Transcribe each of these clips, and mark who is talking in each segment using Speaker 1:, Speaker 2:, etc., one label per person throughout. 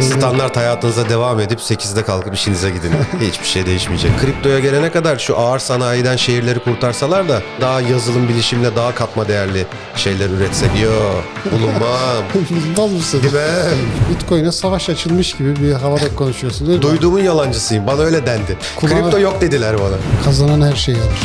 Speaker 1: Standart hayatınıza devam edip 8'de kalkıp işinize gidin. Hiçbir şey değişmeyecek. Kriptoya gelene kadar şu ağır sanayiden şehirleri kurtarsalar da daha yazılım bilişimle daha katma değerli şeyler üretsek. Yo bulunmam.
Speaker 2: Bilmez misin?
Speaker 1: Gitmem.
Speaker 2: Bitcoin'e savaş açılmış gibi bir havada konuşuyorsun değil mi?
Speaker 1: Duyduğumun yalancısıyım. Bana öyle dendi.
Speaker 2: Kulağına-
Speaker 1: Kripto yok dediler bana.
Speaker 2: Kazanan her şeyi alır.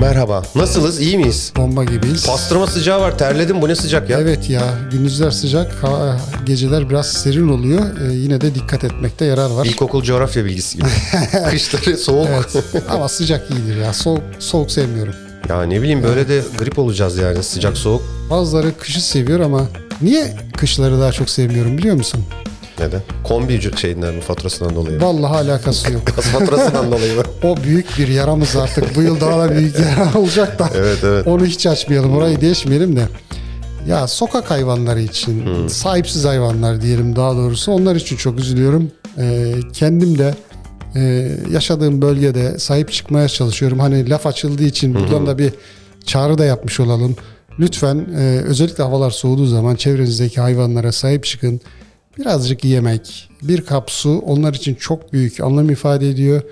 Speaker 1: Merhaba. Nasılız? İyi miyiz?
Speaker 2: Bomba gibiyiz.
Speaker 1: Pastırma sıcağı var. Terledim. Bu ne sıcak ya?
Speaker 2: Evet ya gündüzler sıcak, ha- geceler biraz serin oluyor. Ee, yine de dikkat etmekte yarar var.
Speaker 1: İlkokul coğrafya bilgisi gibi. Kışları soğuk.
Speaker 2: Evet. Ama sıcak iyidir ya. Soğuk soğuk sevmiyorum.
Speaker 1: Ya ne bileyim böyle de grip olacağız yani sıcak soğuk.
Speaker 2: Bazıları kışı seviyor ama niye kışları daha çok sevmiyorum biliyor musun?
Speaker 1: Neden? Kombi ücret şeyinden mi faturasından dolayı mı?
Speaker 2: Vallahi alakası yok.
Speaker 1: Gaz faturasından dolayı mı?
Speaker 2: O büyük bir yaramız artık. Bu yıl daha da büyük yara olacak da.
Speaker 1: Evet, evet.
Speaker 2: Onu hiç açmayalım. Orayı değişmeyelim de. Ya sokak hayvanları için,
Speaker 1: Hmm.
Speaker 2: sahipsiz hayvanlar diyelim daha doğrusu. Onlar için çok üzülüyorum. Ee, kendim de e, yaşadığım bölgede sahip çıkmaya çalışıyorum. Hani laf açıldığı için buradan da bir çağrı da yapmış olalım. Lütfen e, özellikle havalar soğuduğu zaman çevrenizdeki hayvanlara sahip çıkın. Birazcık yemek, bir kap su onlar için çok büyük anlam ifade ediyor.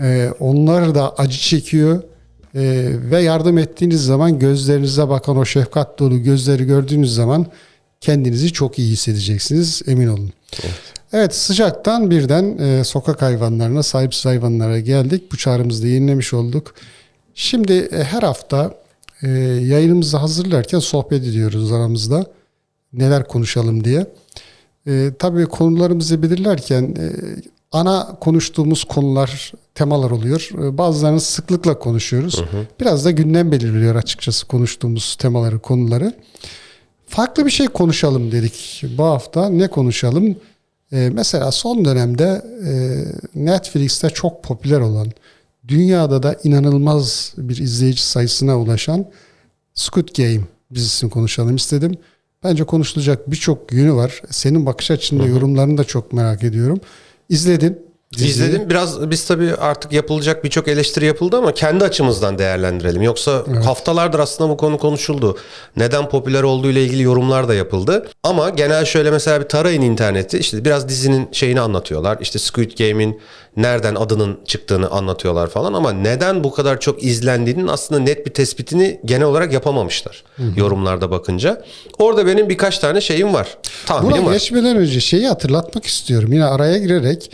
Speaker 2: Ee, onlar da acı çekiyor. Ee, ve yardım ettiğiniz zaman gözlerinize bakan o şefkat dolu gözleri gördüğünüz zaman kendinizi çok iyi hissedeceksiniz emin olun. Evet, sıcaktan birden e, sokak hayvanlarına, sahipsiz hayvanlara geldik. Bu çağrımızı da yenilemiş olduk. Şimdi e, her hafta e, yayınımızı hazırlarken sohbet ediyoruz aramızda. Neler konuşalım diye. E, tabii konularımızı belirlerken e, ana konuştuğumuz konular, temalar oluyor. E, bazılarını sıklıkla konuşuyoruz. Biraz da gündem belirliyor açıkçası konuştuğumuz temaları, konuları. Farklı bir şey konuşalım dedik bu hafta. Ne konuşalım? E, mesela son dönemde e, Netflix'te çok popüler olan, dünyada da inanılmaz bir izleyici sayısına ulaşan Squid Game dizisini konuşalım istedim. Bence konuşulacak birçok yönü var. Senin bakış açında yorumlarını da çok merak ediyorum. İzledin. Diziyi.
Speaker 1: İzledim. Biraz biz tabii artık yapılacak birçok eleştiri yapıldı ama kendi açımızdan değerlendirelim. Yoksa haftalardır aslında bu konu konuşuldu. Neden popüler olduğu ile ilgili yorumlar da yapıldı. Ama genel şöyle mesela bir tarayın interneti. işte biraz dizinin şeyini anlatıyorlar. İşte Squid Game'in nereden adının çıktığını anlatıyorlar falan ama neden bu kadar çok izlendiğinin aslında net bir tespitini genel olarak yapamamışlar. Yorumlarda bakınca. Orada benim birkaç tane şeyim var. Tahminim
Speaker 2: Buna
Speaker 1: var.
Speaker 2: geçmeden önce şeyi hatırlatmak istiyorum. Yine araya girerek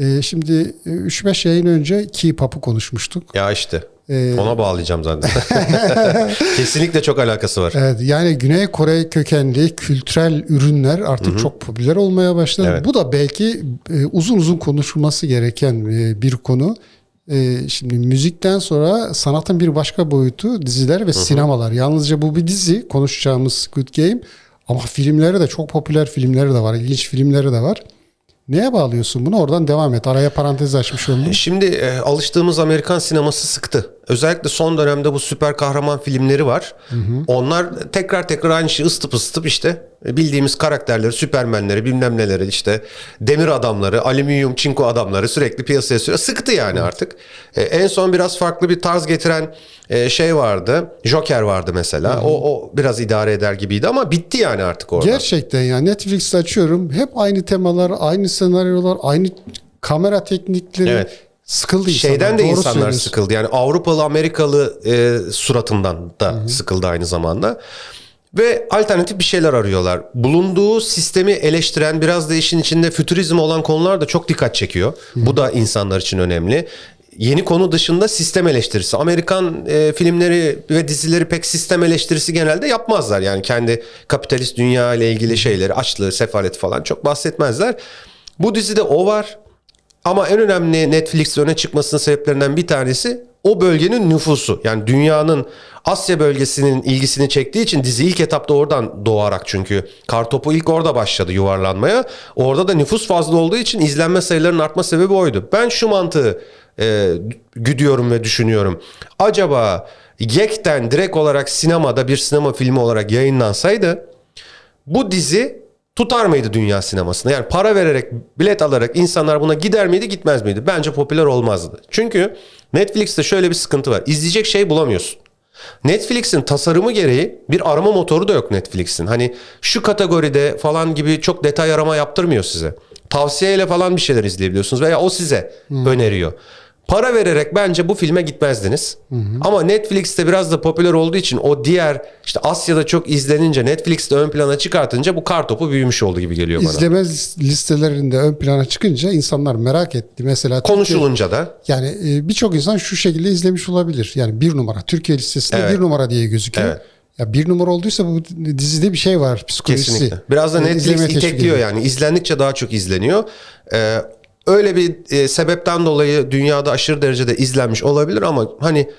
Speaker 2: e, şimdi e, 3-5 yayın önce K-pop'u konuşmuştuk.
Speaker 1: Ya işte.
Speaker 2: Ee,
Speaker 1: Ona bağlayacağım zaten. Kesinlikle çok alakası var.
Speaker 2: Evet, yani Güney Kore kökenli kültürel ürünler artık çok popüler olmaya başladı.
Speaker 1: Evet.
Speaker 2: Bu da belki e, uzun uzun konuşulması gereken e, bir konu. E, şimdi müzikten sonra sanatın bir başka boyutu diziler ve sinemalar. Yalnızca bu bir dizi konuşacağımız Squid Game ama filmleri de çok popüler filmleri de var. ilginç filmleri de var. Neye bağlıyorsun bunu? Oradan devam et. Araya parantez açmış oldum.
Speaker 1: Şimdi e, alıştığımız Amerikan sineması sıktı. Özellikle son dönemde bu süper kahraman filmleri var. Onlar tekrar tekrar aynı şeyi ısıtıp ısıtıp işte e, bildiğimiz karakterleri, süpermenleri, bilmem neleri işte demir adamları, alüminyum, çinko adamları sürekli piyasaya sürüyor. Sıktı yani artık. E, en son biraz farklı bir tarz getiren e, şey vardı. Joker vardı mesela. O, o biraz idare eder gibiydi ama bitti yani artık orada.
Speaker 2: Gerçekten ya Netflix'te açıyorum. Hep aynı temalar, aynı senaryolar, aynı kamera teknikleri.
Speaker 1: Evet.
Speaker 2: Sıkıldı insanlar.
Speaker 1: Şeyden de
Speaker 2: Doğru
Speaker 1: insanlar
Speaker 2: söylüyorsun.
Speaker 1: sıkıldı. Yani Avrupalı Amerikalı e, suratından da sıkıldı aynı zamanda. Ve alternatif bir şeyler arıyorlar. Bulunduğu sistemi eleştiren biraz da işin içinde fütürizm olan konular da çok dikkat çekiyor. Bu da insanlar için önemli. Yeni konu dışında sistem eleştirisi. Amerikan e, filmleri ve dizileri pek sistem eleştirisi genelde yapmazlar. Yani kendi kapitalist dünya ile ilgili şeyleri, açlığı, sefaleti falan çok bahsetmezler. Bu dizide o var. Ama en önemli Netflix öne çıkmasının sebeplerinden bir tanesi o bölgenin nüfusu. Yani dünyanın Asya bölgesinin ilgisini çektiği için dizi ilk etapta oradan doğarak çünkü kartopu ilk orada başladı yuvarlanmaya. Orada da nüfus fazla olduğu için izlenme sayılarının artma sebebi oydu. Ben şu mantığı e, güdüyorum ve düşünüyorum. Acaba yekten direkt olarak sinemada bir sinema filmi olarak yayınlansaydı bu dizi tutar mıydı dünya sinemasında? Yani para vererek, bilet alarak insanlar buna gider miydi, gitmez miydi? Bence popüler olmazdı. Çünkü Netflix'te şöyle bir sıkıntı var. İzleyecek şey bulamıyorsun. Netflix'in tasarımı gereği bir arama motoru da yok Netflix'in. Hani şu kategoride falan gibi çok detay arama yaptırmıyor size. Tavsiyeyle falan bir şeyler izleyebiliyorsunuz veya o size öneriyor. Para vererek bence bu filme gitmezdiniz. Ama Netflix'te biraz da popüler olduğu için o diğer işte Asya'da çok izlenince Netflix'te ön plana çıkartınca bu kar topu büyümüş oldu gibi geliyor bana.
Speaker 2: İzlemez listelerinde ön plana çıkınca insanlar merak etti. Mesela Türkiye-
Speaker 1: Konuşulunca da
Speaker 2: yani e, birçok insan şu şekilde izlemiş olabilir. Yani bir numara Türkiye listesinde
Speaker 1: Evet.
Speaker 2: bir numara diye gözüküyor.
Speaker 1: Evet.
Speaker 2: Ya bir numara olduysa bu dizide bir şey var psikolojisi.
Speaker 1: Kesinlikle. Biraz da Netflix
Speaker 2: teşvik
Speaker 1: itekliyor yani. İzlendikçe daha çok izleniyor. Ee, öyle bir e, sebepten dolayı dünyada aşırı derecede izlenmiş olabilir ama hani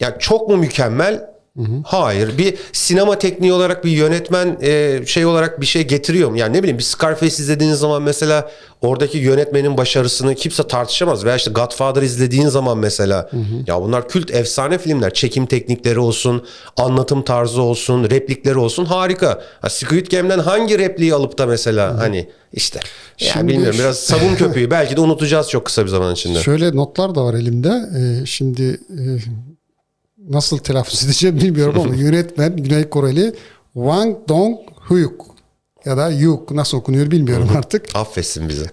Speaker 1: ya çok mu mükemmel? Hayır. Bir sinema tekniği olarak bir yönetmen e, şey olarak bir şey getiriyor mu? Yani ne bileyim bir Scarface izlediğiniz zaman mesela oradaki yönetmenin başarısını kimse tartışamaz. Veya işte Godfather izlediğin zaman mesela ya bunlar kült efsane filmler. Çekim teknikleri olsun, anlatım tarzı olsun, replikleri olsun harika. Ha, Squid Game'den hangi repliği alıp da mesela hani işte ya
Speaker 2: Şimdi
Speaker 1: bilmiyorum biraz sabun köpüğü belki de unutacağız çok kısa bir zaman içinde.
Speaker 2: Şöyle notlar da var elimde. Ee, şimdi e, nasıl telaffuz edeceğim bilmiyorum ama yönetmen Güney Koreli Wang Dong-hyuk ya da Yuk nasıl okunuyor bilmiyorum artık.
Speaker 1: Affetsin bizi.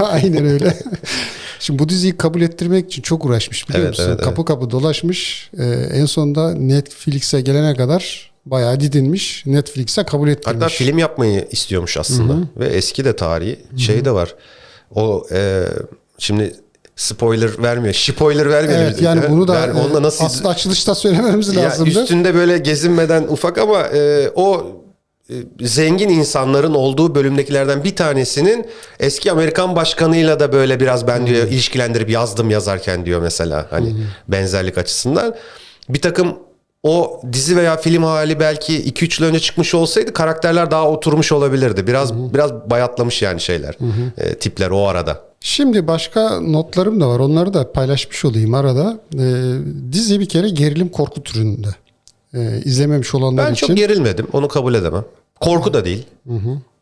Speaker 2: Aynen öyle. Şimdi bu diziyi kabul ettirmek için çok uğraşmış biliyor
Speaker 1: Evet,
Speaker 2: musun?
Speaker 1: evet,
Speaker 2: kapı kapı dolaşmış. Ee, en sonunda Netflix'e gelene kadar bayağı didinmiş. Netflix'e kabul ettirmiş.
Speaker 1: Hatta film yapmayı istiyormuş aslında. Ve eski de tarihi şey de var. O e, şimdi spoiler vermiyor. Spoiler vermiyor.
Speaker 2: Evet yani bunu da e,
Speaker 1: onunla nasıl
Speaker 2: aslında açılışta söylememiz
Speaker 1: Ya
Speaker 2: lazımdı.
Speaker 1: üstünde böyle gezinmeden ufak ama e, o e, zengin insanların olduğu bölümdekilerden bir tanesinin eski Amerikan başkanıyla da böyle biraz ben diyor ilişkilendirip yazdım yazarken diyor mesela hani benzerlik açısından. Bir takım o dizi veya film hali belki 2-3 yıl önce çıkmış olsaydı karakterler daha oturmuş olabilirdi. Biraz biraz bayatlamış yani şeyler. e, tipler o arada.
Speaker 2: Şimdi başka notlarım da var. Onları da paylaşmış olayım arada. Ee, dizi bir kere gerilim korku türünde. Ee, izlememiş olanlar
Speaker 1: Ben
Speaker 2: için.
Speaker 1: çok gerilmedim. Onu kabul edemem. Korku da değil.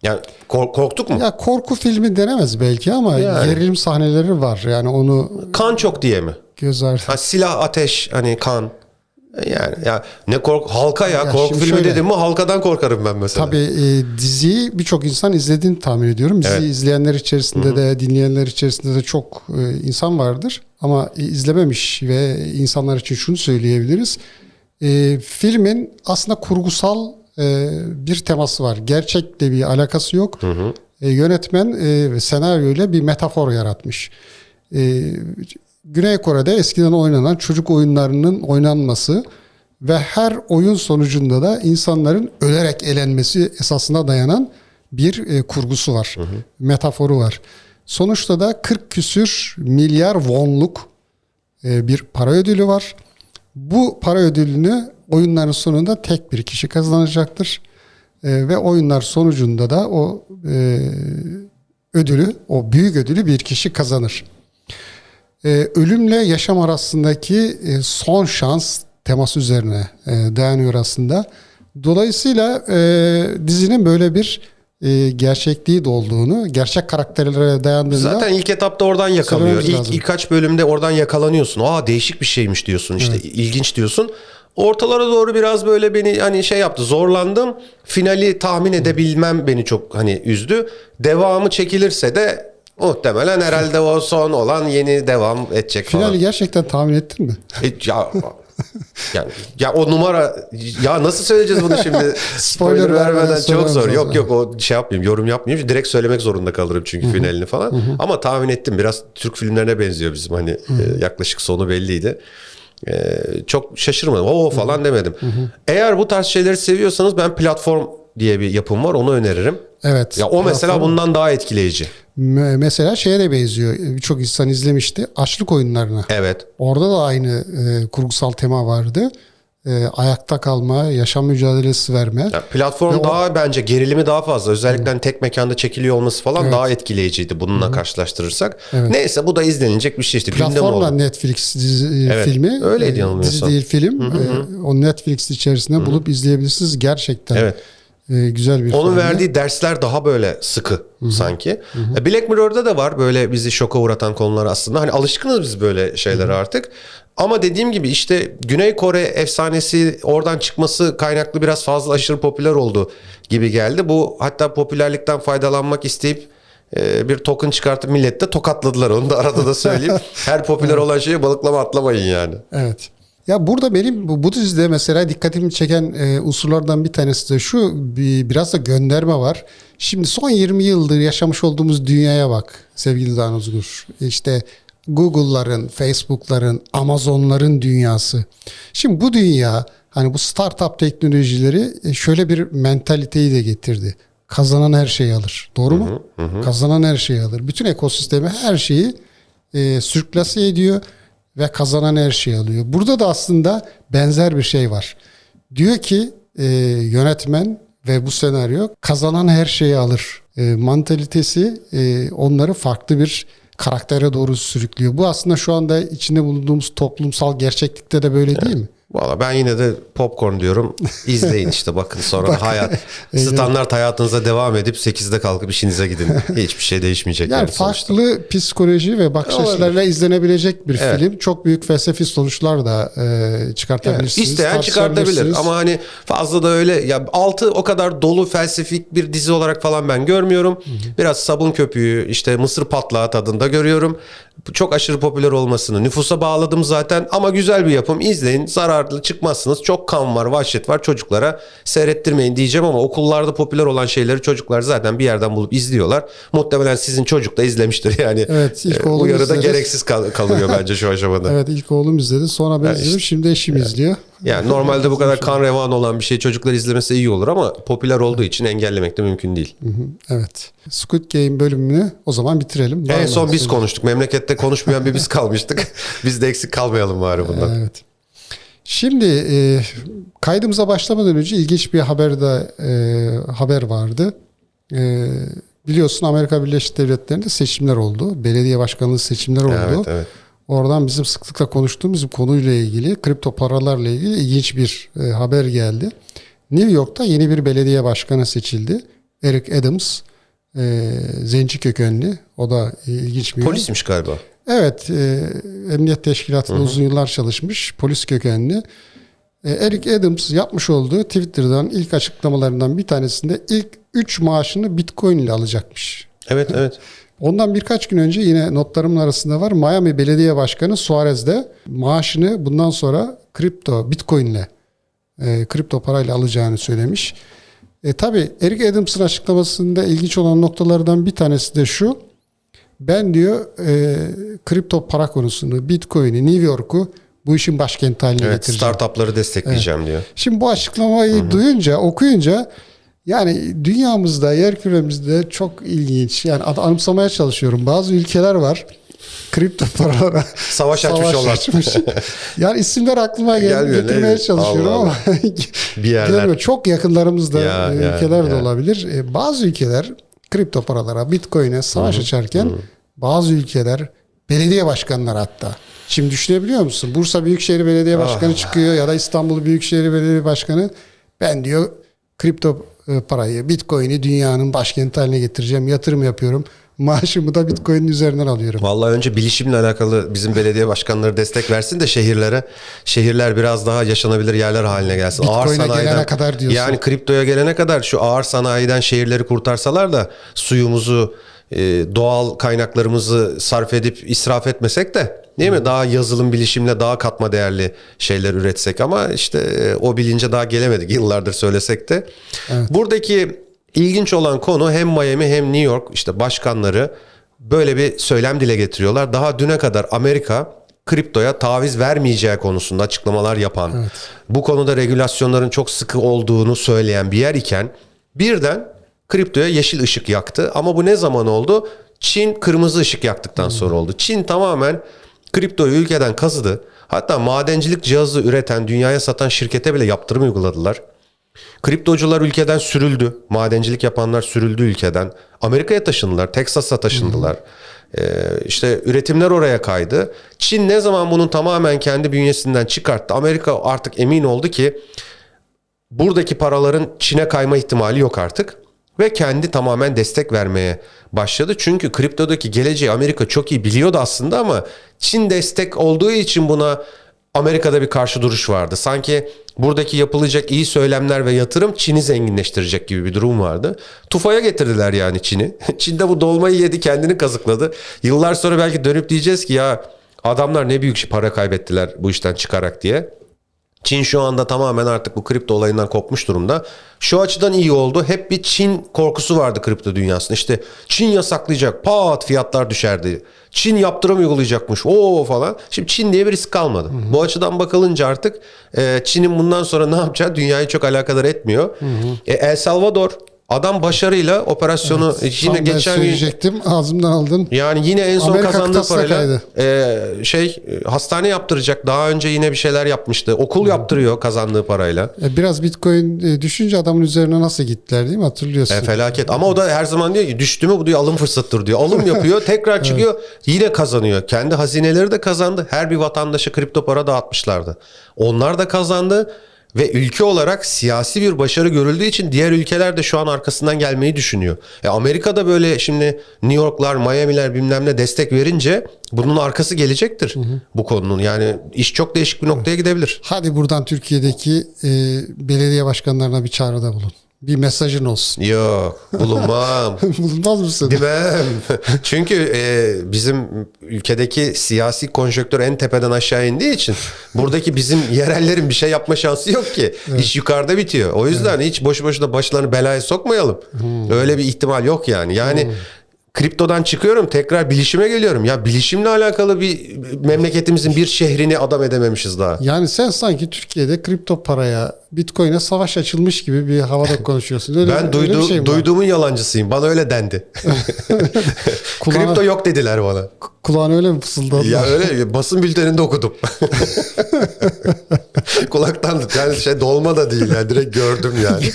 Speaker 1: Yani kor- korktuk mu?
Speaker 2: ya korku filmi denemez belki ama
Speaker 1: Yani.
Speaker 2: gerilim sahneleri var. Yani onu
Speaker 1: Kan çok diye mi?
Speaker 2: göz ardı.
Speaker 1: Ha, silah, ateş, hani kan. Yani ya ne kork halka ya,
Speaker 2: Ya
Speaker 1: korku filmi
Speaker 2: şöyle.
Speaker 1: dedim mi halkadan korkarım ben mesela.
Speaker 2: Tabii e, diziyi birçok insan izlediğini tahmin ediyorum. Diziyi
Speaker 1: Evet.
Speaker 2: izleyenler içerisinde de dinleyenler içerisinde de çok e, insan vardır. Ama e, izlememiş ve insanlar için şunu söyleyebiliriz. E, filmin aslında kurgusal e, bir teması var. Gerçekle bir alakası yok. E, yönetmen e, senaryoyla bir metafor yaratmış. E, Güney Kore'de eskiden oynanan çocuk oyunlarının oynanması ve her oyun sonucunda da insanların ölerek elenmesi esasına dayanan bir e, kurgusu var. Metaforu var. Sonuçta da 40 küsür milyar wonluk e, bir para ödülü var. Bu para ödülünü oyunların sonunda tek bir kişi kazanacaktır. E, ve oyunlar sonucunda da o e, ödülü, o büyük ödülü bir kişi kazanır. Ee, ölümle yaşam arasındaki e, son şans teması üzerine e, dayanıyor aslında. Dolayısıyla e, dizinin böyle bir e, gerçekliği de olduğunu, gerçek karakterlere dayandığında
Speaker 1: Zaten ilk etapta oradan yakalıyor. İlk birkaç bölümde oradan yakalanıyorsun. Aa değişik bir şeymiş diyorsun işte ilginç diyorsun. Ortalara doğru biraz böyle beni hani şey yaptı zorlandım. Finali tahmin edebilmem beni çok hani üzdü. Devamı çekilirse de muhtemelen herhalde o son olan yeni devam edecek falan.
Speaker 2: finali gerçekten tahmin ettin mi?
Speaker 1: E, ya yani ya o numara ya nasıl söyleyeceğiz bunu şimdi spoiler,
Speaker 2: Spoiler vermeden
Speaker 1: çok zor. Yok yok o şey yapmayayım yorum yapmayayım. Direkt söylemek zorunda kalırım çünkü finalini falan. Ama tahmin ettim biraz Türk filmlerine benziyor bizim hani e, yaklaşık sonu belliydi. E, çok şaşırmadım. O falan demedim. Eğer bu tarz şeyleri seviyorsanız ben platform diye bir yapım var onu öneririm.
Speaker 2: Evet.
Speaker 1: Ya o mesela bundan daha etkileyici.
Speaker 2: Me- mesela şeye de benziyor. Birçok insan izlemişti. Açlık oyunlarına.
Speaker 1: Evet.
Speaker 2: Orada da aynı e, kurgusal tema vardı. E, ayakta kalma, yaşam mücadelesi verme.
Speaker 1: Ya platform
Speaker 2: Ve o-
Speaker 1: daha bence gerilimi daha fazla. Özellikle hani tek mekanda çekiliyor olması falan daha etkileyiciydi bununla karşılaştırırsak. Neyse bu da izlenilecek bir şey işte.
Speaker 2: Platformla. Netflix dizi,
Speaker 1: Evet,
Speaker 2: filmi.
Speaker 1: öyleydi
Speaker 2: e. Dizi değil film. E, o Netflix içerisinde bulup izleyebilirsiniz. Gerçekten
Speaker 1: Evet.
Speaker 2: E, güzel bir
Speaker 1: Onun
Speaker 2: familya.
Speaker 1: verdiği dersler daha böyle sıkı sanki. E, Black Mirror'da da var böyle bizi şoka uğratan konular aslında. Hani alışkınız biz böyle şeylere artık. Ama dediğim gibi işte Güney Kore efsanesi oradan çıkması kaynaklı biraz fazla aşırı popüler oldu gibi geldi. Bu hatta popülerlikten faydalanmak isteyip e, bir token çıkartıp millette tokatladılar. Onu da arada da söyleyeyim. Her popüler olan şeye balıklama atlamayın yani.
Speaker 2: Evet. Ya burada benim bu, bu dizide mesela dikkatimi çeken e, unsurlardan bir tanesi de şu bir, biraz da gönderme var. Şimdi son 20 yıldır yaşamış olduğumuz dünyaya bak sevgili Dan Özgür. İşte Google'ların, Facebook'ların, Amazon'ların dünyası. Şimdi bu dünya hani bu startup teknolojileri e, şöyle bir mentaliteyi de getirdi. Kazanan her şeyi alır. Doğru mu? Kazanan her şeyi alır. Bütün ekosistemi her şeyi e, sürklase ediyor ve kazanan her şeyi alıyor. Burada da aslında benzer bir şey var. Diyor ki e, yönetmen ve bu senaryo kazanan her şeyi alır. E, mantalitesi e, onları farklı bir karaktere doğru sürüklüyor. Bu aslında şu anda içinde bulunduğumuz toplumsal gerçeklikte de böyle değil mi?
Speaker 1: Valla ben yine de popcorn diyorum. İzleyin işte bakın sonra
Speaker 2: Bak.
Speaker 1: hayat standart hayatınıza devam edip 8'de kalkıp işinize gidin. Hiçbir şey değişmeyecek.
Speaker 2: Yani
Speaker 1: yani sonuçta.
Speaker 2: farklı psikoloji ve bakış açılarıyla izlenebilecek bir
Speaker 1: Evet.
Speaker 2: film. Çok büyük felsefi sonuçlar da e, çıkartabilirsiniz.
Speaker 1: isteyen çıkartabilir ama hani fazla da öyle ya altı o kadar dolu felsefik bir dizi olarak falan ben görmüyorum. Biraz sabun köpüğü işte mısır patlağı tadında görüyorum. Çok aşırı popüler olmasını nüfusa bağladım zaten ama güzel bir yapım izleyin zararlı çıkmazsınız. Çok kan var vahşet var çocuklara seyrettirmeyin diyeceğim ama okullarda popüler olan şeyleri çocuklar zaten bir yerden bulup izliyorlar. Muhtemelen sizin çocuk da izlemiştir yani.
Speaker 2: Evet, ilk
Speaker 1: Ee,
Speaker 2: oğlum
Speaker 1: Uyarı da
Speaker 2: izledi.
Speaker 1: gereksiz kal- kalıyor bence şu aşamada.
Speaker 2: Evet ilk oğlum izledi. Sonra ben izledim. Şimdi eşim izliyor.
Speaker 1: Yani normalde bu kadar kan revan olan bir şey çocuklar izlemesi iyi olur ama popüler olduğu için engellemek de mümkün değil.
Speaker 2: Evet. Squid Game bölümünü o zaman bitirelim. Var
Speaker 1: En son biz konuştuk. Memlekette konuşmayan bir biz kalmıştık. biz de eksik kalmayalım bari bundan.
Speaker 2: Evet. Şimdi e, kaydımıza başlamadan önce ilginç bir haber de e, haber vardı. E, biliyorsun Amerika Birleşik Devletleri'nde seçimler oldu. Belediye başkanlığı seçimleri oldu.
Speaker 1: Evet, evet.
Speaker 2: Oradan bizim sıklıkla konuştuğumuz konuyla ilgili, kripto paralarla ilgili ilginç bir e, haber geldi. New York'ta yeni bir belediye başkanı seçildi. Eric Adams, e, zenci kökenli. O da ilginç bir yer.
Speaker 1: Polismiş galiba.
Speaker 2: Evet, e, Emniyet Teşkilatı'nda uzun yıllar çalışmış, polis kökenli. E, Eric Adams yapmış olduğu Twitter'dan ilk açıklamalarından bir tanesinde ilk 3 maaşını Bitcoin ile alacakmış.
Speaker 1: Evet evet.
Speaker 2: Ondan birkaç gün önce yine notlarımın arasında var. Miami Belediye Başkanı Suarez de maaşını bundan sonra kripto, Bitcoin ile, e, kripto parayla alacağını söylemiş. E, tabii Eric Adams'ın açıklamasında ilginç olan noktalardan bir tanesi de şu. Ben diyor e, kripto para konusunu, Bitcoin'i, New York'u bu işin başkenti haline
Speaker 1: Evet
Speaker 2: getireceğim.
Speaker 1: startupları destekleyeceğim diyor.
Speaker 2: Şimdi bu açıklamayı duyunca, okuyunca yani dünyamızda, yer küremizde çok ilginç. Yani anımsamaya çalışıyorum. Bazı ülkeler var. Kripto paralara
Speaker 1: Savaş açmış olan.
Speaker 2: açmış. yani isimler aklıma gel-
Speaker 1: Gelmiyor,
Speaker 2: getirmeye çalışıyorum
Speaker 1: Allah
Speaker 2: ama
Speaker 1: Bir yerler.
Speaker 2: gelmiyor. Çok yakınlarımızda
Speaker 1: Ya,
Speaker 2: e,
Speaker 1: ya,
Speaker 2: ülkeler de
Speaker 1: ya.
Speaker 2: olabilir. E, bazı ülkeler kripto paralara, bitcoin'e savaş açarken bazı ülkeler belediye başkanları hatta. Şimdi düşünebiliyor musun? Bursa Büyükşehir Belediye Başkanı
Speaker 1: Ah.
Speaker 2: çıkıyor ya da İstanbul Büyükşehir Belediye Başkanı ben diyor kripto e, parayı, bitcoin'i dünyanın başkenti haline getireceğim, yatırım yapıyorum. Maaşımı da bitcoin'in üzerinden alıyorum.
Speaker 1: Vallahi önce bilişimle alakalı bizim belediye başkanları destek versin de şehirlere. Şehirler biraz daha yaşanabilir yerler haline gelsin.
Speaker 2: Bitcoin'e gelene kadar diyorsun.
Speaker 1: Yani kriptoya gelene kadar şu ağır sanayiden şehirleri kurtarsalar da suyumuzu, e, doğal kaynaklarımızı sarf edip israf etmesek de değil mi? Daha yazılım bilişimle daha katma değerli şeyler üretsek ama işte e, o bilince daha gelemedik yıllardır söylesek de. Buradaki ilginç olan konu hem Miami hem New York işte başkanları böyle bir söylem dile getiriyorlar. Daha düne kadar Amerika kriptoya taviz vermeyeceği konusunda açıklamalar yapan, bu konuda regülasyonların çok sıkı olduğunu söyleyen bir yer iken birden kriptoya yeşil ışık yaktı. Ama bu ne zaman oldu? Çin kırmızı ışık yaktıktan sonra oldu. Çin tamamen kriptoyu ülkeden kazıdı. Hatta madencilik cihazı üreten, dünyaya satan şirkete bile yaptırım uyguladılar. Kriptocular ülkeden sürüldü. Madencilik yapanlar sürüldü ülkeden. Amerika'ya taşındılar. Teksas'a taşındılar. Ee, işte üretimler oraya kaydı. Çin ne zaman bunun tamamen kendi bünyesinden çıkarttı. Amerika artık emin oldu ki buradaki paraların Çin'e kayma ihtimali yok artık ve kendi tamamen destek vermeye başladı. Çünkü kriptodaki geleceği Amerika çok iyi biliyordu aslında ama Çin destek olduğu için buna Amerika'da bir karşı duruş vardı. Sanki buradaki yapılacak iyi söylemler ve yatırım Çin'i zenginleştirecek gibi bir durum vardı. Tufaya getirdiler yani Çin'i. Çin de bu dolmayı yedi kendini kazıkladı. Yıllar sonra belki dönüp diyeceğiz ki ya adamlar ne büyük para kaybettiler bu işten çıkarak diye. Çin şu anda tamamen artık bu kripto olayından kopmuş durumda. Şu açıdan iyi oldu. Hep bir Çin korkusu vardı kripto dünyasında. İşte Çin yasaklayacak. Pat fiyatlar düşerdi. Çin yaptırım uygulayacakmış. O falan. Şimdi Çin diye bir risk kalmadı. Bu açıdan bakılınca artık e, Çin'in bundan sonra ne yapacağı dünyayı çok alakadar etmiyor. E, El Salvador adam başarıyla operasyonu e, yine
Speaker 2: Tam ben
Speaker 1: geçen gün
Speaker 2: söyleyecektim. Ağzımdan aldın.
Speaker 1: yani yine en son
Speaker 2: Amerika
Speaker 1: kazandığı parayla
Speaker 2: kaydı.
Speaker 1: e, şey e, hastane yaptıracak. Daha önce yine bir şeyler yapmıştı. Okul yaptırıyor kazandığı parayla.
Speaker 2: E, Biraz Bitcoin e, düşünce adamın üzerine nasıl gittiler değil mi? Hatırlıyorsun.
Speaker 1: E, felaket. Ama o da her zaman diyor ki düştü mü bu diyor alım fırsattır diyor. Alım yapıyor tekrar çıkıyor yine kazanıyor. Kendi hazineleri de kazandı. Her bir vatandaşa kripto para dağıtmışlardı. Onlar da kazandı. Ve ülke olarak siyasi bir başarı görüldüğü için diğer ülkeler de şu an arkasından gelmeyi düşünüyor. E Amerika'da böyle şimdi New York'lar, Miami'ler bilmem ne destek verince bunun arkası gelecektir bu konunun. Yani iş çok değişik bir noktaya gidebilir.
Speaker 2: Hadi buradan Türkiye'deki e, belediye başkanlarına bir çağrıda bulun. Bir mesajın olsun.
Speaker 1: Yok bulunmam.
Speaker 2: Bulunmaz mısın?
Speaker 1: Demem. Çünkü e, bizim ülkedeki siyasi konjonktür en tepeden aşağı indiği için buradaki bizim yerellerin bir şey yapma şansı yok ki. İş yukarıda bitiyor. O yüzden hiç boş boşuna başlarını belaya sokmayalım. Öyle bir ihtimal yok yani. Yani kriptodan çıkıyorum tekrar bilişime geliyorum. Ya bilişimle alakalı bir memleketimizin bir şehrini adam edememişiz daha.
Speaker 2: Yani sen sanki Türkiye'de kripto paraya, Bitcoin'e savaş açılmış gibi bir havada konuşuyorsun. Öyle,
Speaker 1: Ben
Speaker 2: öyle
Speaker 1: duydu,
Speaker 2: bir şey mi var?
Speaker 1: duyduğumun yalancısıyım. Bana öyle dendi.
Speaker 2: Kulağına-
Speaker 1: Kripto yok dediler bana.
Speaker 2: Kulağına öyle mi fısıldadılar?
Speaker 1: Ya öyle basın bülteninde okudum. Kulaktan yani şey dolma da değil yani direkt gördüm yani.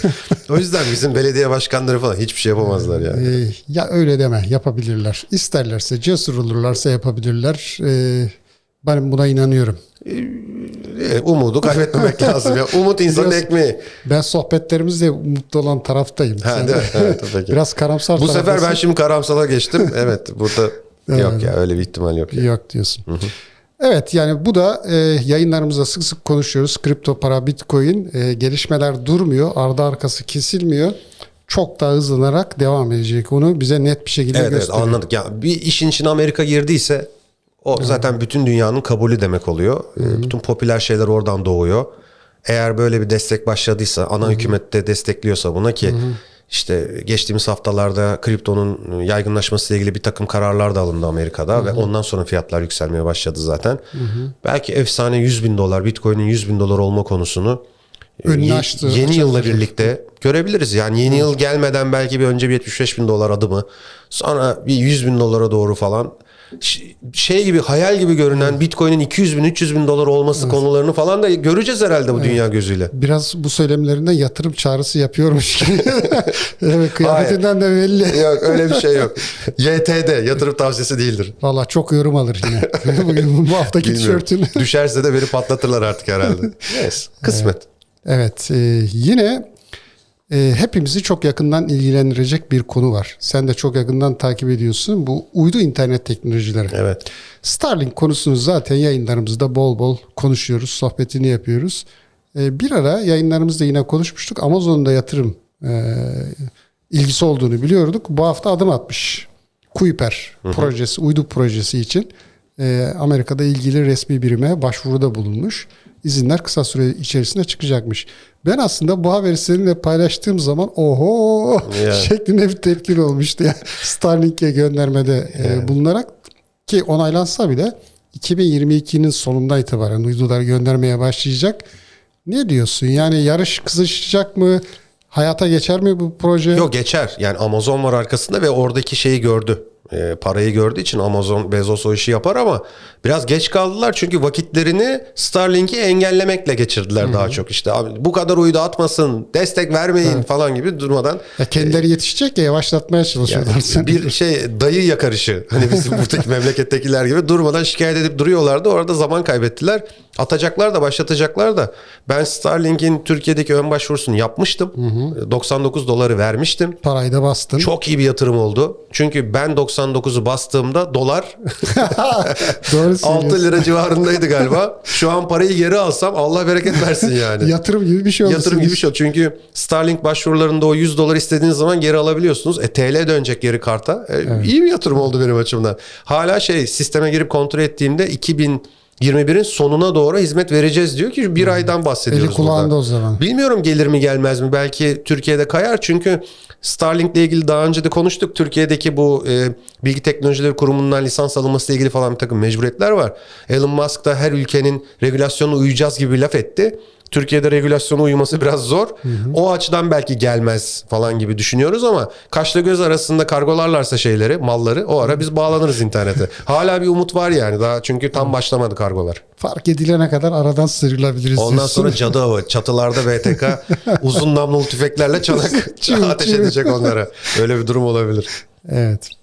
Speaker 1: O yüzden bizim belediye başkanları falan hiçbir şey yapamazlar yani.
Speaker 2: Ee, ya öyle deme yapabilirler. İsterlerse cesur olurlarsa yapabilirler. Ee, ben buna inanıyorum.
Speaker 1: E, Umudu kaybetmemek lazım ya. Umut insanın
Speaker 2: Biraz-
Speaker 1: ekmeği.
Speaker 2: Ben sohbetlerimizde mutlu olan taraftayım.
Speaker 1: Ha,
Speaker 2: Sen-
Speaker 1: değil mi? Evet, peki.
Speaker 2: Biraz karamsar
Speaker 1: Bu sefer ben
Speaker 2: taraftasın.
Speaker 1: şimdi karamsala geçtim. Evet burada yok ya öyle bir ihtimal yok. Ya.
Speaker 2: Yok diyorsun. Evet yani bu da e, yayınlarımızda sık sık konuşuyoruz. Kripto para, bitcoin e, gelişmeler durmuyor. Ardı arkası kesilmiyor. Çok daha hızlanarak devam edecek. Onu bize net bir şekilde
Speaker 1: Evet, evet
Speaker 2: gösteriyor.
Speaker 1: anladık. Ya bir işin içine Amerika girdiyse o zaten bütün dünyanın kabulü demek oluyor. Ee, Bütün popüler şeyler oradan doğuyor. Eğer böyle bir destek başladıysa, ana hükümet de destekliyorsa buna ki işte geçtiğimiz haftalarda kriptonun yaygınlaşması ile ilgili bir takım kararlar da alındı Amerika'da ve ondan sonra fiyatlar yükselmeye başladı zaten. Belki efsane 100 bin dolar, Bitcoin'in 100 bin dolar olma konusunu e,
Speaker 2: Önünü açtı,
Speaker 1: yeni yılla
Speaker 2: açılacak.
Speaker 1: birlikte görebiliriz. Yani yeni yıl gelmeden belki bir önce bir 75 bin dolar adımı sonra bir 100 bin dolara doğru falan şey gibi hayal gibi görünen Bitcoin'in 200 bin 300 bin dolar olması konularını falan da göreceğiz herhalde bu dünya gözüyle.
Speaker 2: Biraz bu söylemlerinden yatırım çağrısı yapıyormuş gibi. evet, kıyafetinden de belli.
Speaker 1: Yok öyle bir şey yok. YTD yatırım tavsiyesi değildir.
Speaker 2: Valla çok yorum alır yine. Bugün bu haftaki tişörtün.
Speaker 1: Düşerse de beni patlatırlar artık herhalde. Neyse kısmet.
Speaker 2: Evet e, yine e, hepimizi çok yakından ilgilendirecek bir konu var. Sen de çok yakından takip ediyorsun. Bu uydu internet teknolojileri.
Speaker 1: Evet.
Speaker 2: Starlink konusunu zaten yayınlarımızda bol bol konuşuyoruz, sohbetini yapıyoruz. E, bir ara yayınlarımızda yine konuşmuştuk. Amazon'un da yatırım e, ilgisi olduğunu biliyorduk. Bu hafta adım atmış. Kuiper projesi, uydu projesi için e, Amerika'da ilgili resmi birime başvuruda bulunmuş. İzinler kısa süre içerisinde çıkacakmış. Ben aslında bu haberi seninle paylaştığım zaman oho
Speaker 1: Yani.
Speaker 2: şeklinde bir tepkin olmuştu. Yani Starlink'e göndermede e, bulunarak ki onaylansa bile 2022'nin sonunda itibaren uydular göndermeye başlayacak. Ne diyorsun? Yani yarış kızışacak mı? Hayata geçer mi bu proje?
Speaker 1: Yok geçer. Yani Amazon var arkasında ve oradaki şeyi gördü. Ee, parayı gördüğü için Amazon Bezos o işi yapar ama biraz geç kaldılar çünkü vakitlerini Starlink'i engellemekle geçirdiler daha çok işte. Abi bu kadar uydu atmasın destek vermeyin falan gibi durmadan
Speaker 2: Ya kendileri yetişecek ya yavaşlatmaya çalışıyorlar. seni.
Speaker 1: bir şey dayı yakarışı. Hani bizim buradaki memlekettekiler gibi durmadan şikayet edip duruyorlardı. Orada zaman kaybettiler Atacaklar da başlatacaklar da ben Starlink'in Türkiye'deki ön başvurusunu yapmıştım. 99 doları vermiştim.
Speaker 2: Parayı da bastın.
Speaker 1: Çok iyi bir yatırım oldu. Çünkü ben 99'u bastığımda dolar
Speaker 2: Doğru
Speaker 1: 6
Speaker 2: söylüyorsun.
Speaker 1: lira civarındaydı galiba. Şu an parayı geri alsam Allah bereket versin yani.
Speaker 2: Yatırım gibi bir şey oldu.
Speaker 1: Yatırım gibi bir şey oldu. Çünkü Starlink başvurularında o 100 dolar istediğiniz zaman geri alabiliyorsunuz. E TL dönecek geri karta. E, İyi bir yatırım oldu benim açımdan. Hala şey sisteme girip kontrol ettiğimde 2021'in sonuna doğru hizmet vereceğiz diyor ki bir aydan bahsediyoruz
Speaker 2: Eli kulağında
Speaker 1: burada.
Speaker 2: o zaman.
Speaker 1: Bilmiyorum gelir mi gelmez mi? Belki Türkiye'de kayar çünkü Starlink ile ilgili daha önce de konuştuk. Türkiye'deki bu e, Bilgi Teknolojileri Kurumu'ndan lisans alınması ile ilgili falan bir takım mecburiyetler var. Elon Musk da her ülkenin regülasyonuna uyacağız gibi bir laf etti. Türkiye'de regülasyona uyması biraz zor. O açıdan belki gelmez falan gibi düşünüyoruz ama kaşla göz arasında kargolarlarsa şeyleri, malları o ara biz bağlanırız internete. Hala bir umut var yani daha çünkü tam başlamadı kargolar.
Speaker 2: Fark edilene kadar aradan sıyrılabiliriz.
Speaker 1: Ondan
Speaker 2: diyorsun.
Speaker 1: sonra cadı avı. Çatılarda BTK uzun namlulu tüfeklerle çanak ateş edecek onlara. Öyle bir durum olabilir.
Speaker 2: Evet.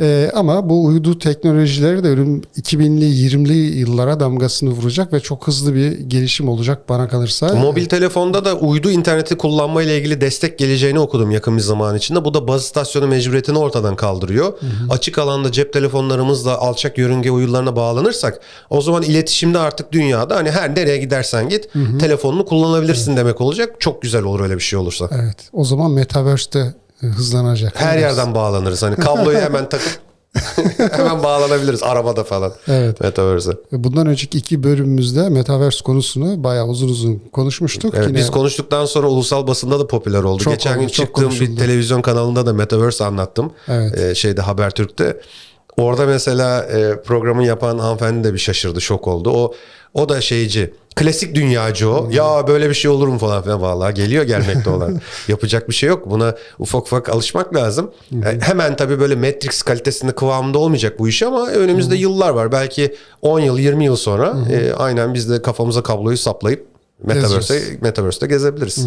Speaker 2: Ee, ama bu uydu teknolojileri de ölüm 2000'li 20'li yıllara damgasını vuracak ve çok hızlı bir gelişim olacak bana kalırsa.
Speaker 1: Mobil telefonda da uydu interneti kullanma ile ilgili destek geleceğini okudum yakın bir zaman içinde. Bu da baz istasyonu mecburiyetini ortadan kaldırıyor. Açık alanda cep telefonlarımızla alçak yörünge uydularına bağlanırsak o zaman iletişimde artık dünyada hani her nereye gidersen git telefonunu kullanabilirsin demek olacak. Çok güzel olur öyle bir şey olursa.
Speaker 2: Evet. O zaman Metaverse'de e, hızlanacak.
Speaker 1: Her yerden bağlanırız. Hani kabloyu hemen takıp hemen bağlanabiliriz arabada falan.
Speaker 2: Evet.
Speaker 1: Metaverse'e.
Speaker 2: Bundan önceki iki bölümümüzde Metaverse konusunu bayağı uzun uzun konuşmuştuk.
Speaker 1: Evet,
Speaker 2: Yine
Speaker 1: Biz konuştuktan sonra ulusal basında da popüler oldu.
Speaker 2: Çok
Speaker 1: Geçen
Speaker 2: oldu,
Speaker 1: gün
Speaker 2: çok
Speaker 1: çıktığım bir televizyon kanalında da Metaverse anlattım.
Speaker 2: Evet.
Speaker 1: Ee, şeyde Habertürk'te. Orada mesela e, programı yapan hanımefendi de bir şaşırdı, şok oldu. O o da şeyci. Klasik dünyacı o. Ya böyle bir şey olur mu falan filan. Vallahi geliyor gelmekte olan. Yapacak bir şey yok. Buna ufak ufak alışmak lazım. E, hemen tabii böyle Matrix kalitesinde kıvamında olmayacak bu iş ama önümüzde yıllar var. Belki 10 yıl 20 yıl sonra e, aynen biz de kafamıza kabloyu saplayıp Metaverse'e, Metaverse'de gezebiliriz.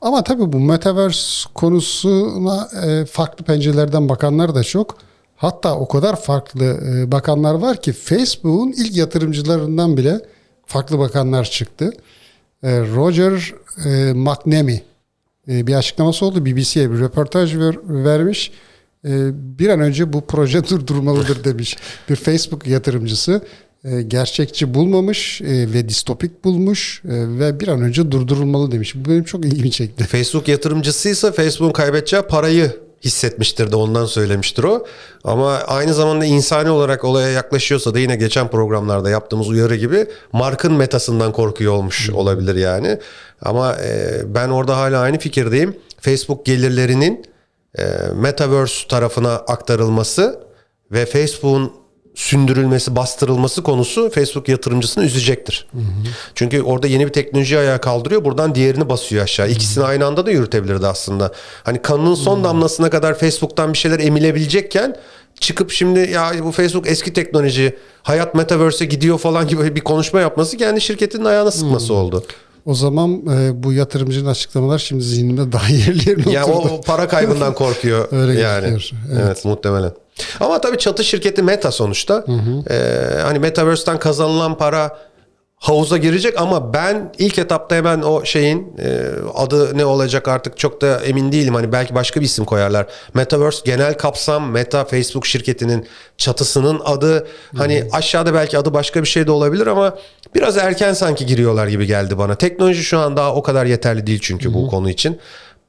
Speaker 2: Ama tabii bu Metaverse konusuna e, farklı pencerelerden bakanlar da çok. Hatta o kadar farklı e, bakanlar var ki Facebook'un ilk yatırımcılarından bile farklı bakanlar çıktı. E, Roger e, McNamee bir açıklaması oldu. BBC'ye bir röportaj ver- vermiş. Bir an önce bu proje durdurulmalıdır demiş. Bir Facebook yatırımcısı gerçekçi bulmamış ve distopik bulmuş ve bir an önce durdurulmalı demiş. Bu benim çok ilgimi çekti.
Speaker 1: Facebook yatırımcısıysa Facebook'un kaybedeceği parayı hissetmiştir de ondan söylemiştir o. Ama aynı zamanda insani olarak olaya yaklaşıyorsa da yine geçen programlarda yaptığımız uyarı gibi markın metasından korkuyor olmuş olabilir yani. Ama e, ben orada hala aynı fikirdeyim. Facebook gelirlerinin e, Metaverse tarafına aktarılması ve Facebook'un sündürülmesi, bastırılması konusu Facebook yatırımcısını üzecektir. Çünkü orada yeni bir teknoloji ayağa kaldırıyor. Buradan diğerini basıyor aşağı. İkisini aynı anda da yürütebilirdi aslında. Hani kanının son damlasına kadar Facebook'tan bir şeyler emilebilecekken çıkıp şimdi ya bu Facebook eski teknoloji, hayat metaverse'e gidiyor falan gibi bir konuşma yapması kendi şirketinin ayağına sıkması oldu.
Speaker 2: O zaman e, bu yatırımcının açıklamalar şimdi zihnimde daha yerli yerine
Speaker 1: Ya
Speaker 2: oturdu.
Speaker 1: o parara kaybından korkuyor
Speaker 2: Öyle
Speaker 1: yani.
Speaker 2: gözüküyor,
Speaker 1: Evet. muhtemelen. Ama tabii çatı şirketi Meta sonuçta. Ee, hani Metaverse'ten kazanılan para havuza girecek ama ben ilk etapta hemen o şeyin e, adı ne olacak artık çok da emin değilim. Hani belki başka bir isim koyarlar. Metaverse genel kapsam Meta Facebook şirketinin çatısının adı. Hani aşağıda belki adı başka bir şey de olabilir ama biraz erken sanki giriyorlar gibi geldi bana. Teknoloji şu an daha o kadar yeterli değil çünkü bu konu için.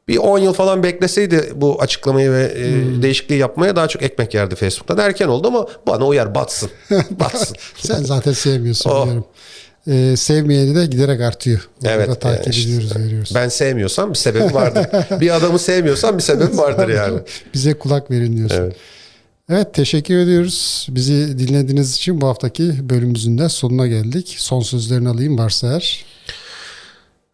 Speaker 1: Bir 10 yıl falan bekleseydi bu açıklamayı ve e, değişikliği yapmaya daha çok ekmek yerdi Facebook'tan. Erken oldu ama bana uyar batsın. Batsın.
Speaker 2: Sen zaten sevmiyorsun
Speaker 1: Oh.
Speaker 2: biliyorum. E, sevmeyeni de giderek artıyor. Bunu
Speaker 1: Evet,
Speaker 2: takip
Speaker 1: e, işte.
Speaker 2: ediyoruz, veriyoruz.
Speaker 1: Ben sevmiyorsam bir sebebi vardır. bir adamı sevmiyorsam bir sebebi vardır yani.
Speaker 2: Bize kulak verin diyorsun.
Speaker 1: Evet.
Speaker 2: Evet teşekkür ediyoruz. Bizi dinlediğiniz için bu haftaki bölümümüzün de sonuna geldik. Son sözlerini alayım varsa eğer.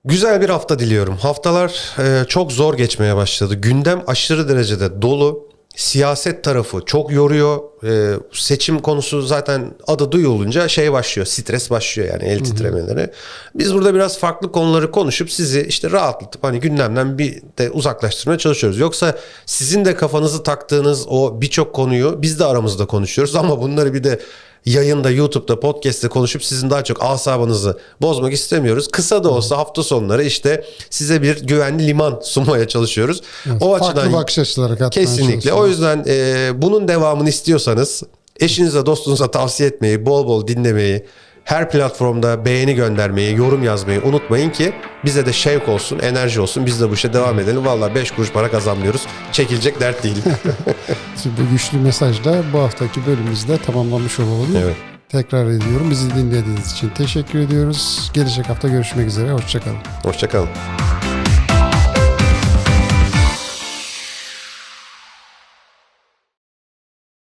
Speaker 1: Güzel bir hafta diliyorum. Haftalar e, çok zor geçmeye başladı. Gündem aşırı derecede dolu. Siyaset tarafı çok yoruyor. E, seçim konusu zaten adı duyulunca şey başlıyor. Stres başlıyor yani el titremeleri. Biz burada biraz farklı konuları konuşup sizi işte rahatlatıp hani gündemden bir de uzaklaştırmaya çalışıyoruz. Yoksa sizin de kafanızı taktığınız o birçok konuyu biz de aramızda konuşuyoruz ama bunları bir de yayında, YouTube'da, podcast'te konuşup sizin daha çok asabınızı bozmak istemiyoruz. Kısa da olsa hafta sonları işte size bir güvenli liman sunmaya çalışıyoruz. o
Speaker 2: Farklı
Speaker 1: açıdan
Speaker 2: bakış açıları katmaya
Speaker 1: Kesinlikle. O yüzden e, bunun devamını istiyorsanız eşinize dostunuza tavsiye etmeyi, bol bol dinlemeyi, her platformda beğeni göndermeyi, yorum yazmayı unutmayın ki bize de şevk olsun, enerji olsun. Biz de bu işe devam edelim. Vallahi 5 kuruş para kazanmıyoruz. Çekilecek dert değil.
Speaker 2: Şimdi bu güçlü mesajla bu haftaki bölümümüzde tamamlamış olalım.
Speaker 1: Evet.
Speaker 2: Tekrar ediyorum. Bizi dinlediğiniz için teşekkür ediyoruz. Gelecek hafta görüşmek üzere. Hoşçakalın.
Speaker 1: Hoşçakalın.